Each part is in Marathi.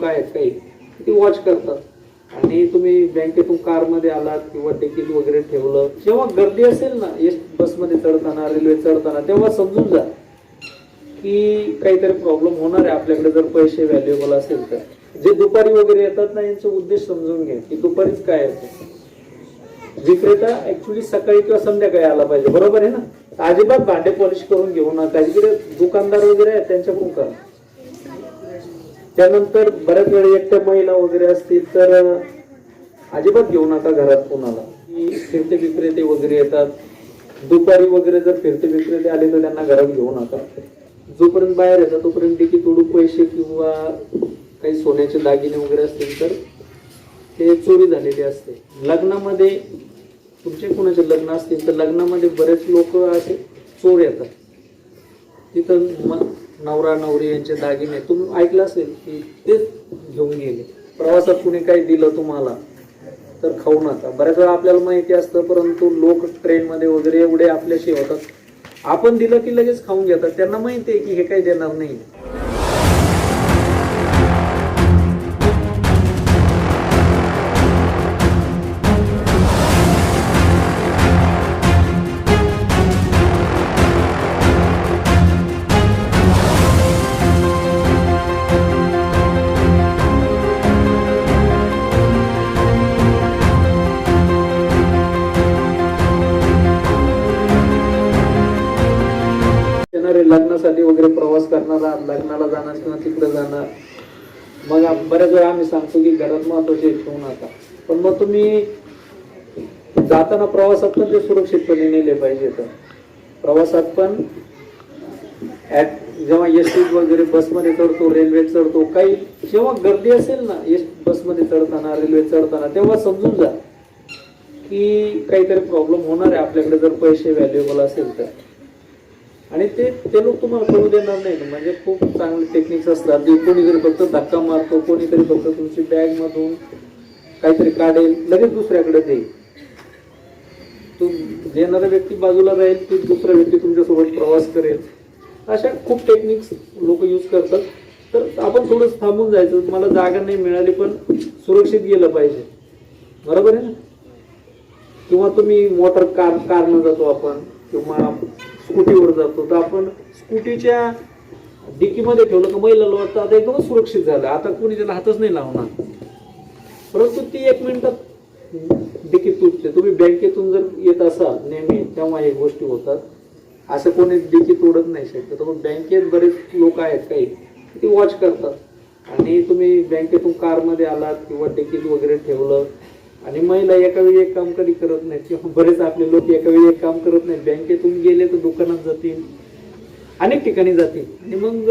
लोक आहेत काही ते वॉच करतात. आणि तुम्ही बँकेतून कारमध्ये आलात किंवा तिकीट वगैरे ठेवलं जेव्हा गर्दी असेल ना एस बसमध्ये चढताना रेल्वे चढताना तेव्हा समजून जा की काहीतरी प्रॉब्लेम होणार आहे आपल्याकडे जर पैसे व्हॅल्युएबल असेल तर. जे दुपारी वगैरे येतात ना यांचा उद्देश समजून घ्या की दुपारीच काय येतं विक्रेता ऍक्च्युली सकाळी किंवा संध्याकाळी आला पाहिजे बरोबर आहे ना? अजिबात भांडे पॉलिश करून घेऊ नका. जिकडे दुकानदार वगैरे आहेत त्यांच्याकडून करा. त्यानंतर बऱ्याच वेळा एकट्या महिला वगैरे असतील तर अजिबात घेऊ नका घरात कोणाला. की फिरते विक्रेते वगैरे येतात. दुपारी वगैरे जर फिरते विक्रेते आले तर त्यांना घरात घेऊ नका. जोपर्यंत बाहेर येतात तोपर्यंत देखील थोडू पैसे किंवा काही सोन्याचे दागिने वगैरे असतील तर ते चोरी झालेली असते. लग्नामध्ये तुमचे कोणाचे लग्न असतील तर लग्नामध्ये बरेच लोक असे चोर येतात. तिथं मग नवरा नवरी यांचे दागिने तुम्ही ऐकलं असेल की तेच घेऊन गेले. प्रवासात कुणी काही दिलं तुम्हाला तर खाऊ नका. बऱ्याच वेळा आपल्याला माहिती असतं परंतु लोक ट्रेनमध्ये वगैरे एवढे आपल्याशी होतात. आपण दिलं की लगेच खाऊन घेतात. त्यांना माहिती आहे की हे काही देणार नाही. करणारे लग्नासाठी वगैरे प्रवास करणारा लग्नाला जाणार किंवा तिकडे जाणार. मग बऱ्याच वेळा आम्ही सांगतो की घरात महत्त्वाचे ठेवू नका पण मग तुम्ही जाताना प्रवासात पण ते सुरक्षितपणे नेले पाहिजे तर. प्रवासात पण जेव्हा एस टी वगैरे बसमध्ये चढतो रेल्वे चढतो काही जेव्हा गर्दी असेल ना एस बसमध्ये चढताना रेल्वे चढताना तेव्हा समजून जा की काहीतरी प्रॉब्लेम होणार आहे आपल्याकडे जर पैसे व्हॅल्युएबल असेल तर. आणि ते ते लोक तुम्हाला करू देणार नाही. म्हणजे खूप चांगले टेक्निक्स असतात. जे कोणीतरी फक्त धक्का मारतो कोणीतरी फक्त तुमची बॅग मधून काहीतरी काढेल लगेच दुसऱ्याकडे देईल. तू देणारा व्यक्ती बाजूला राहील ती दुसरा व्यक्ती तुमच्यासोबत प्रवास करेल. अशा खूप टेक्निक्स लोक यूज करतात. तर आपण थोडंसं थांबून जायचं. मला जागा नाही मिळाली पण सुरक्षित गेलं पाहिजे. बरोबर आहे ना? किंवा तुम्ही मोटर कार कारनं जातो आपण किंवा स्कूटीवर जातो. तर आपण स्कूटीच्या डिकीमध्ये ठेवलं तर महिलाला वाटतं आता एकदमच सुरक्षित झालं. आता कोणी त्याला हातच नाही लावणार. परंतु ती एक मिनिटात डिकी तुटते. तुम्ही बँकेतून जर येत असाल नेहमी तेव्हा हे गोष्टी होतात. असं कोणी डिकी तोडत नाही शक्यतो मग बँकेत बरेच लोक आहेत काही ते वॉच करतात. आणि तुम्ही बँकेतून कारमध्ये आलात किंवा डिकीत वगैरे ठेवलं आणि महिला एका वेळी एक काम कधी करत नाहीत. किंवा बरेच आपले लोक एका वेळी एक काम करत नाहीत. बँकेतून गेले तर दुकानात जातील. अनेक ठिकाणी जातील. आणि मग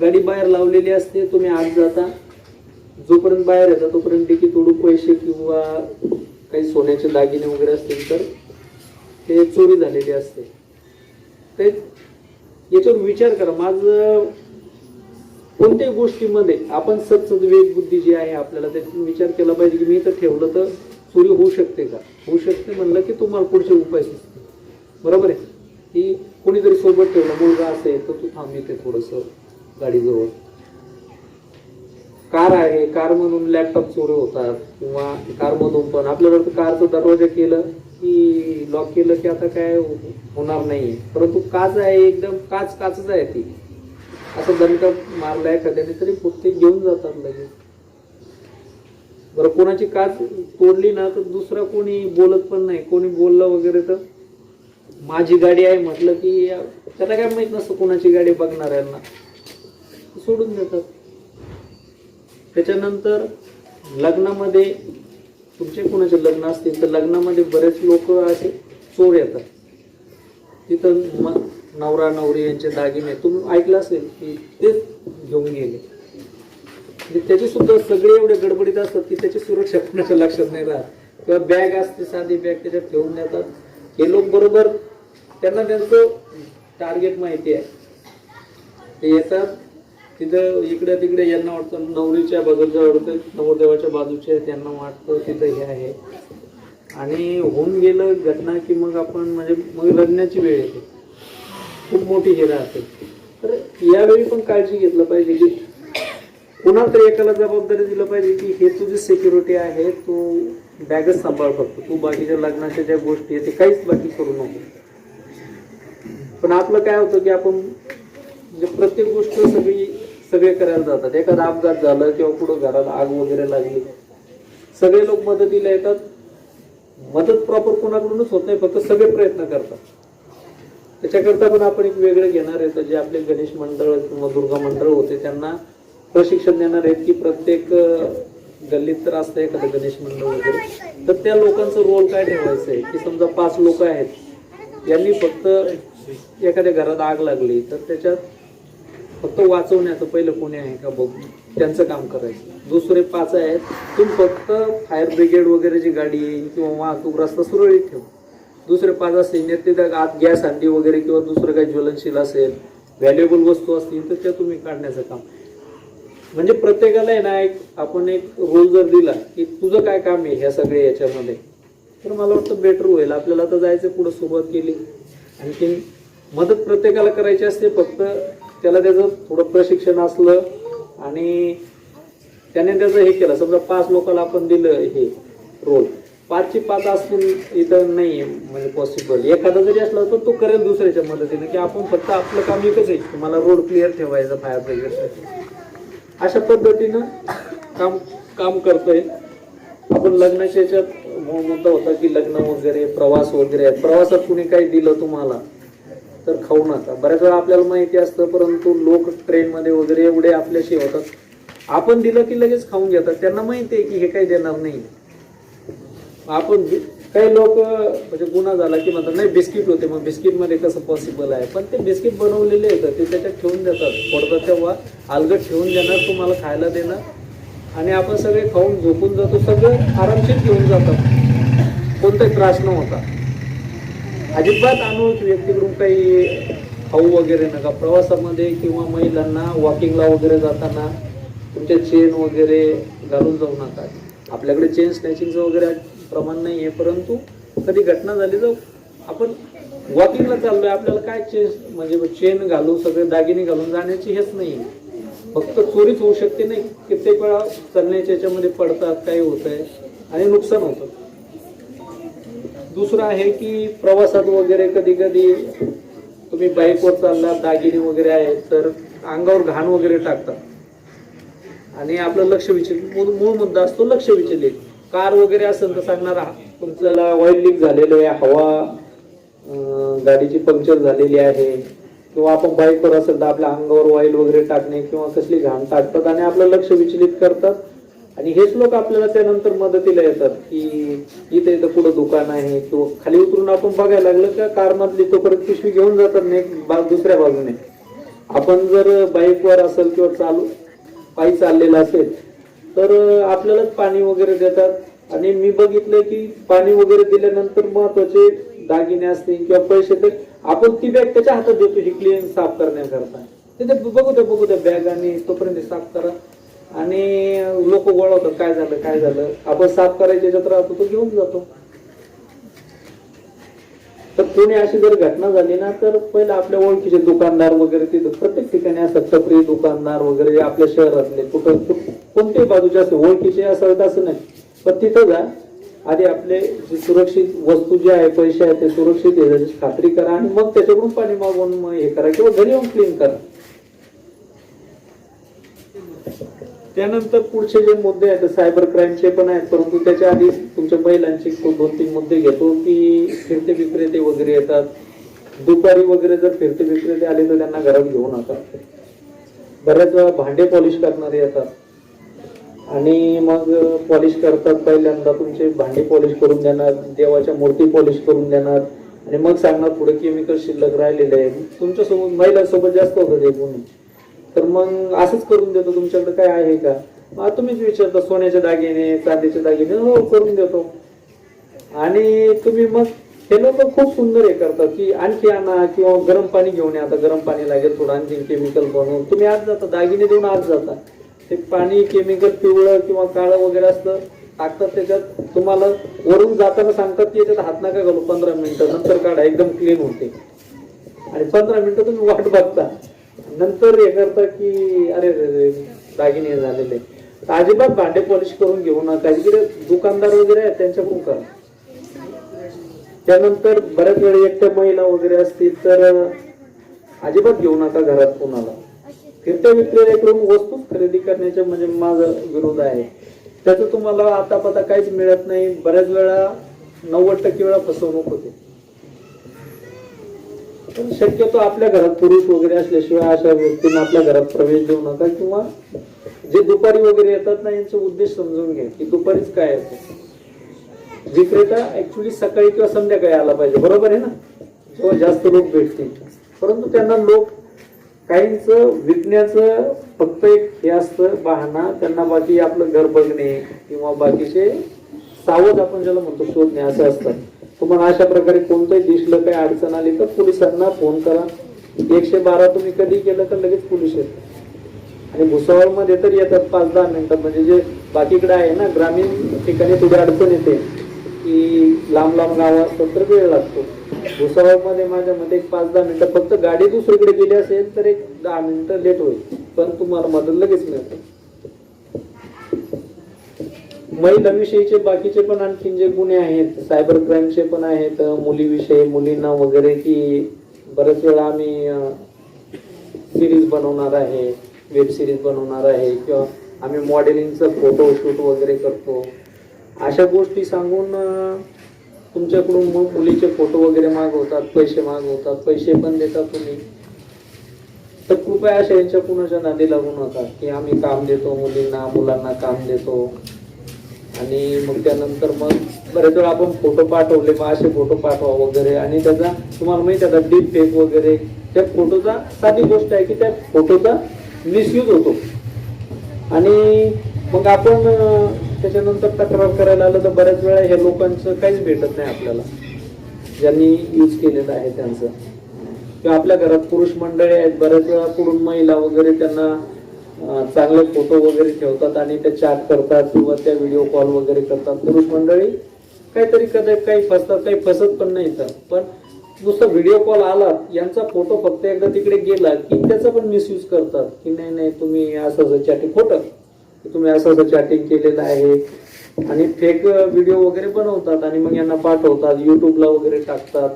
गाडी बाहेर लावलेली असते तुम्ही आत जाता. जोपर्यंत बाहेर येता तोपर्यंत डिकी तोडू पैसे किंवा काही सोन्याचे दागिने वगैरे असतील तर ते चोरी झालेली असते. ते याच्यावर विचार करा. माझं कोणत्याही गोष्टीमध्ये आपण सतसत बुद्धी जी आहे आपल्याला त्याचा विचार केला पाहिजे की मी इथं ठेवलं तर चोरी होऊ शकते का? होऊ शकते म्हणलं की तुम्हाला पुढचे उपाय सुचते बरोबर आहे? की कोणीतरी सोबत ठेवलं मुलगा असेल तर तू थांब येते थोडंसं गाडीजवळ. कार आहे कारमधून लॅपटॉप चोरी होतात किंवा कारमधून पण. आपल्याला तर कारचं दरवाजा केलं की लॉक केलं की आता काय होणार नाही परंतु काच आहे एकदम काच काचच आहे ती. असं दंड मारला एखाद्याने तरी पुस्तक घेऊन जातात लगेच. बरं कोणाची काच तोडली ना तर दुसरा कोणी बोलत पण नाही. कोणी बोललं वगैरे तर माझी गाडी आहे म्हटलं की त्याला काय माहीत नसतं कोणाची गाडी बघणार यांना सोडून देतात. त्याच्यानंतर लग्नामध्ये तुमचे कोणाचे लग्न असतील तर लग्नामध्ये बरेच लोक असे चोर येतात. तिथं नवरा नवरी यांचे दागिने तुम्ही ऐकलं असेल की तेच घेऊन गेले. म्हणजे त्याची सुद्धा सगळे एवढे गडबडीत असतात की त्याची सुरक्षा कोणाच्या लक्षात नाही राहत. किंवा बॅग असते साधी बॅग त्याच्यात ठेवून देतात. हे लोक बरोबर त्यांना त्यांचं टार्गेट माहिती आहे. ते येतात तिथं इकडे तिकडे यांना वाटतं नवरीच्या बाजूच्या वाटतं नवरदेवाच्या बाजूच्या त्यांना वाटतं तिथं हे आहे. आणि होऊन गेलं घटना की मग आपण म्हणजे मग रडण्याची वेळ येते. खूप मोठी हे राहते तर यावेळी पण काळजी घेतलं पाहिजे की पुन्हा तरी एकाला जबाबदारी दिलं पाहिजे की हे तुझी सिक्युरिटी आहे तू बॅगच सांभाळ फक्त. तू बाकीच्या लग्नाच्या ज्या गोष्टी आहेत ते काहीच बाकी करू नको. पण आपलं काय होतं की आपण म्हणजे प्रत्येक गोष्ट सगळी सगळे करायला जातात. एखादा अपघात झालं किंवा कुठं घराला आग वगैरे लागली. सगळे लोक मदतीला येतात. मदत प्रॉपर कोणाकडूनच होत नाही फक्त सगळे प्रयत्न करतात. त्याच्याकरता पण आपण एक वेगळं घेणार आहे. तर जे आपले गणेश मंडळ किंवा दुर्गा मंडळ होते त्यांना प्रशिक्षण देणार आहेत की प्रत्येक गल्लीत तर असतं एखादं गणेश मंडळ वगैरे. तर त्या लोकांचं रोल काय ठेवायचं आहे की समजा पाच लोक आहेत यांनी फक्त एखाद्या घरात आग लागली तर त्याच्यात फक्त वाचवण्याचं पहिलं कोणी आहे का बघ त्यांचं काम करायचं. दुसरे पाच आहेत तुम्ही फक्त फायर ब्रिगेड वगैरे जी गाडी येईल किंवा वाहतूक रस्ता सुरळीत ठेव. दुसरे पाच असतील तिथं आत गॅस अंडी वगैरे किंवा दुसरं काही ज्वलनशील असेल व्हॅल्युएबल वस्तू असतील तर त्या तुम्ही काढण्याचं काम. म्हणजे प्रत्येकाला आहे ना एक आपण एक रोल जर दिला की तुझं काय काम आहे ह्या सगळ्या याच्यामध्ये तर मला वाटतं बेटर होईल. आपल्याला तर जायचं पुढं सुरुवात केली. आणखीन मदत प्रत्येकाला करायची असते फक्त त्याला त्याचं थोडं प्रशिक्षण असलं आणि त्याने त्याचं हे केलं. समजा पाच लोकांना आपण दिलं हे रोल पाचशे पाच असून इथं नाही म्हणजे पॉसिबल एखादा जरी असला तर तो करेल दुसऱ्याच्या मदतीने की आपण फक्त आपलं काम एकच आहे की मला रोड क्लिअर ठेवायचा फायर ब्रिगेडसाठी अशा पद्धतीनं काम काम करतोय. आपण लग्नाच्या याच्यात मु- मुद्दा होता की लग्न वगैरे प्रवास वगैरे आहेत. प्रवासात कुणी काही दिलं तुम्हाला तर खाऊ नका. बऱ्याच वेळा आपल्याला माहिती असतं परंतु लोक ट्रेनमध्ये वगैरे एवढे आपल्याशी होतात. आपण दिलं की लगेच खाऊन घेतात. त्यांना माहिती आहे की हे काही देणार नाही. आपण काही लोक म्हणजे गुन्हा झाला की म्हणतात नाही बिस्किट होते. मग बिस्किटमध्ये कसं पॉसिबल आहे? पण ते बिस्किट बनवलेले आहेत ते त्याच्यात ठेवून देतात. पडतात तेव्हा अलगट ठेवून देणार तुम्हाला खायला देणार. आणि आपण सगळे खाऊन झोपून जातो सगळं आरामशीर घेऊन जातात. कोणताही त्रास न होता. अजिबात अनोळखी व्यक्तीकडून काही खाऊ वगैरे नका. प्रवासामध्ये किंवा महिलांना वॉकिंगला वगैरे जाताना तुमच्या चेन वगैरे घालून जाऊ नका. आपल्याकडे चेन स्नॅचिंगचं वगैरे प्रमाण नाही आहे परंतु कधी घटना झाली तर आपण वॉकिंगला चाललोय आपल्याला काय चेस म्हणजे चेन घालू सगळे दागिने घालून जाण्याची हेच नाही. फक्त चोरीच होऊ शकते नाही. कित्येक वेळा चालण्याच्या याच्यामध्ये पडतात काही होत आहे आणि नुकसान होतं. दुसरं आहे की प्रवासात वगैरे कधी कधी तुम्ही बाईकवर चालला दागिने वगैरे आहेत तर अंगावर घाण वगैरे टाकतात. आणि आपलं लक्ष विचलित मूळ मूळ मुद्दा असतो लक्ष विचलित. कार वगैरे असेल तर सांगणार "हा, तुमच्याला ऑइल लीक झालेलं आहे हवा गाडीची पंक्चर झालेली आहे किंवा आपण बाईकवर असेल तर आपल्या अंगावर ऑइल वगैरे टाकणे किंवा कसली घाण टाकतात आणि आपलं लक्ष विचलित करतात. आणि हेच लोक आपल्याला त्यानंतर मदतीला येतात की इथे इथं कुठं दुकान आहे किंवा खाली उतरून आपण बघायला लागलं का कारमधली तो तोपर्यंत पिशवी घेऊन जातात नाही बा दुसऱ्या बाजूने. आपण जर बाईकवर असेल किंवा चालू पायी चाललेला असेल तर आपल्यालाच पाणी वगैरे देतात. आणि मी बघितलं की पाणी वगैरे दिल्यानंतर महत्त्वाचे दागिने असतील किंवा पैसे तर आपण ती बॅग त्याच्या हातात देतो ही क्लीन साफ करण्याकरता. तिथे बघू द्या बघू द्या बॅग आणि तोपर्यंत साफ करा. आणि लोक गोळवतात काय झालं काय झालं. आपण साफ करायच्या जत्रा राहतो तो घेऊन जातो. तर कोणी अशी जर घटना झाली ना तर पहिले आपल्या ओळखीचे दुकानदार वगैरे तिथं प्रत्येक ठिकाणी असतात छपरी दुकानदार वगैरे आपल्या शहरातले कुठं कोणत्याही बाजूचे असते ओळखीचे असावेत असं नाही. पण तिथं जा. आधी आपले जे सुरक्षित वस्तू जे आहे पैसे आहेत ते सुरक्षित आहे. त्याची खात्री करा आणि मग त्याच्याकडून पाणी मागवून मग हे करा किंवा घरी येऊन क्लीन करा. त्यानंतर पुढचे जे मुद्दे आहेत सायबर क्राईमचे पण आहेत. परंतु त्याच्या आधी तुमच्या महिलांचे दोन तीन मुद्दे घेतो की फिरते विक्रेते वगैरे येतात. दुपारी वगैरे जर फिरते विक्रेते आले तर त्यांना घरात घेऊ नका. बऱ्याच वेळा भांडे पॉलिश करणारे येतात. आणि मग पॉलिश करतात पहिल्यांदा तुमचे भांडी पॉलिश करून देणार देवाच्या मूर्ती पॉलिश करून देणार. आणि मग सांगणार पुढे केमिकल शिल्लक राहिलेले आहे. तुमच्यासोबत महिलांसोबत जास्त होतं ते गुन्हे. तर मग असंच करून देतो तुमच्याकडे काय आहे का? मग तुम्हीच विचारता सोन्याचे दागिने चांदीचे दागिने हो करून देतो. आणि तुम्ही मग हे लोक खूप सुंदर हे करतात की आणखी आणा किंवा गरम पाणी घेऊन या आता गरम पाणी लागेल थोडं आणखी केमिकल बनवून. तुम्ही आज जाता दागिने देऊन आज जाता. ते पाणी केमिकल पिवळं किंवा काळं वगैरे असतं टाकतात त्याच्यात तुम्हाला वरून जाताना सांगतात की याच्यात हात नका घालू पंधरा मिनिटं नंतर काढा एकदम क्लीन होते. आणि पंधरा मिनिटं तुम्ही वाट बघता. नंतर हे करता की अरे दागिने झालेले. तर अजिबात भांडे पॉलिश करून घेऊ नका. जिकडे दुकानदार वगैरे आहेत त्यांच्याकडून करा. त्यानंतर बऱ्याच वेळी एकट्या महिला वगैरे असतील तर अजिबात घेऊ नका घरात कोणाला. फिरत्या विक्रेत्याकडून वस्तू खरेदी करण्याच्या म्हणजे माझा विरोध आहे. त्याचं तुम्हाला आता पता काहीच मिळत नाही. बऱ्याच वेळा नव्वद टक्के वेळा फसवणूक होते. पण शक्यतो आपल्या घरात पुरुष वगैरे असल्याशिवाय अशा व्यक्तींना आपल्या घरात प्रवेश देऊ नका किंवा जे दुपारी वगैरे येतात ना यांचं उद्देश समजून घ्या की दुपारीच काय येतो विक्रेता ऍक्च्युली सकाळी किंवा संध्याकाळी आला पाहिजे. बरोबर आहे ना? किंवा जास्त लोक भेटतील. परंतु त्यांना लोक काहींचं विकण्याचं फक्त एक हे असतं बहाणा त्यांना बाकी आपलं घर बघणे किंवा बाकीचे सावध आपण ज्याला म्हणतो शोधणे असे असतात तुम्हाला अशा प्रकारे कोणतंही दिसलं काही अडचण आली तर पोलिसांना फोन करा. एकशे बारा तुम्ही कधी केलं तर लगेच पोलीस येतात. आणि भुसावळमध्ये तर येतात पाच दहा मिनिटात म्हणजे जे बाकीकडे आहे ना ग्रामीण ठिकाणी थोडी अडचण येते. की लांब लांब गाव असतात तर वेळ लागतो. भुसावळमध्ये माझ्या मते एक पाच दहा मिनटं फक्त गाडी दुसरीकडे गेली असेल तर एक दहा मिनटं लेट होईल. पण तुम्हाला मदत लगेच मिळते. महिलांविषयीचे बाकीचे पण आणखीन जे गुन्हे आहेत सायबर क्राईमचे पण आहेत मुलीविषयी मुलींना वगैरे की बरेच वेळा आम्ही सिरीज बनवणार आहे वेब सिरीज बनवणार आहे किंवा आम्ही मॉडेलिंगचं फोटो शूट वगैरे करतो. अशा गोष्टी सांगून तुमच्याकडून मग मुलीचे फोटो वगैरे मागवतात पैसे मागवतात पैसे पण देतात तुम्ही. तर कृपया अशा यांच्या कुणाच्या नादी लागू नका की आम्ही काम देतो मुलींना मुलांना काम देतो. आणि मग त्यानंतर मग बरेच वेळा आपण फोटो पाठवले मग असे फोटो पाठवा वगैरे. आणि त्याचा तुम्हाला माहिती आहे डीप फेक वगैरे त्या फोटोचा साधी गोष्ट आहे की त्या फोटोचा मिसयूज होतो. आणि मग आपण त्याच्यानंतर तक्रार करायला आलं तर बऱ्याच वेळा हे लोकांचं काहीच भेटत नाही आपल्याला. ज्यांनी यूज केलेलं आहे त्यांचं. किंवा आपल्या घरात पुरुष मंडळी आहेत बऱ्याच वेळा पुढून महिला वगैरे त्यांना चांगले फोटो वगैरे ठेवतात आणि ते चॅट करतात किंवा त्या व्हिडिओ कॉल वगैरे करतात. पुरुष मंडळी काहीतरी कधी काही फसतात काही फसत पण नाही तर. पण नुसतं व्हिडिओ कॉल आला यांचा फोटो फक्त एकदा तिकडे गेला की त्याचा पण मिसयूज करतात की नाही नाही तुम्ही असं असं चॅटिंग खोटं. तुम्ही असं असं चॅटिंग केलेलं आहे. आणि फेक व्हिडिओ वगैरे बनवतात आणि मग यांना पाठवतात. युट्यूबला वगैरे टाकतात.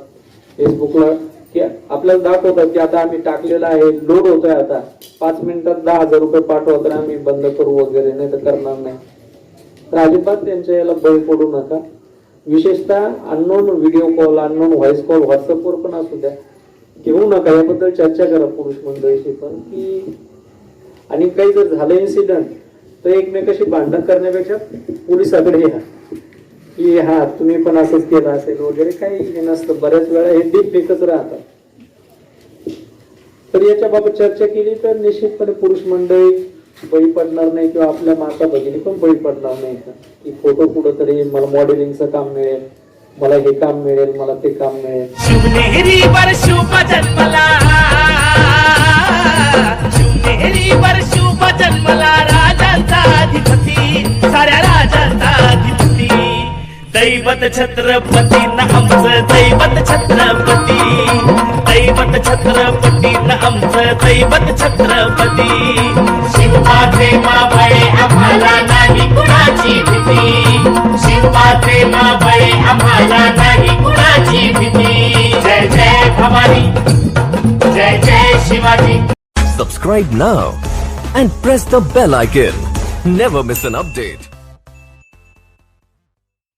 फेसबुकला की आपल्याला दाखवतात की आता आम्ही टाकलेलं आहे. लोड होतोय आता. पाच मिनिटात दहा हजार रुपये पाठवा तर आम्ही बंद करू वगैरे. नाही तर करणार नाही. तर अजिबात त्यांच्या याला बळी पडू नका. विशेषतः unknown video call unknown voice call व्हॉट्सअपवर पण असू द्या. घेऊ नका. याबद्दल चर्चा करा पुरुष मंडळीशी पण की आणि काही जर झालं इन्सिडंट तर एकमेकाशी भांडण करण्यापेक्षा पोलिसाकडे या. की हा तुम्ही पण असंच केलं असेल वगैरे काही हे नसतं. बऱ्याच वेळा हे डीप फेकच राहतात. तर याच्या बाबत चर्चा केली तर निश्चितपणे पुरुष मंडळी बळी पडणार नाही किंवा आपल्या माता भगिनी पण बळी पडणार नाही का? की फोटो कुठं तरी मला मॉडेलिंगचं काम मिळेल मला हे काम मिळेल मला ते काम मिळेल. दैवत छत्रपती न आमचं दैवत छत्रपती. दैवत छत्रपती न आमचं दैवत छत्रपती. शिवपाचे मावळे आम्हाला नाही कुणाची भीती. शिवपाचे मावळे आम्हाला नाही कुणाची भीती. जय जय भवानी जय जय Shivaji. Subscribe now and press the bell icon never miss an update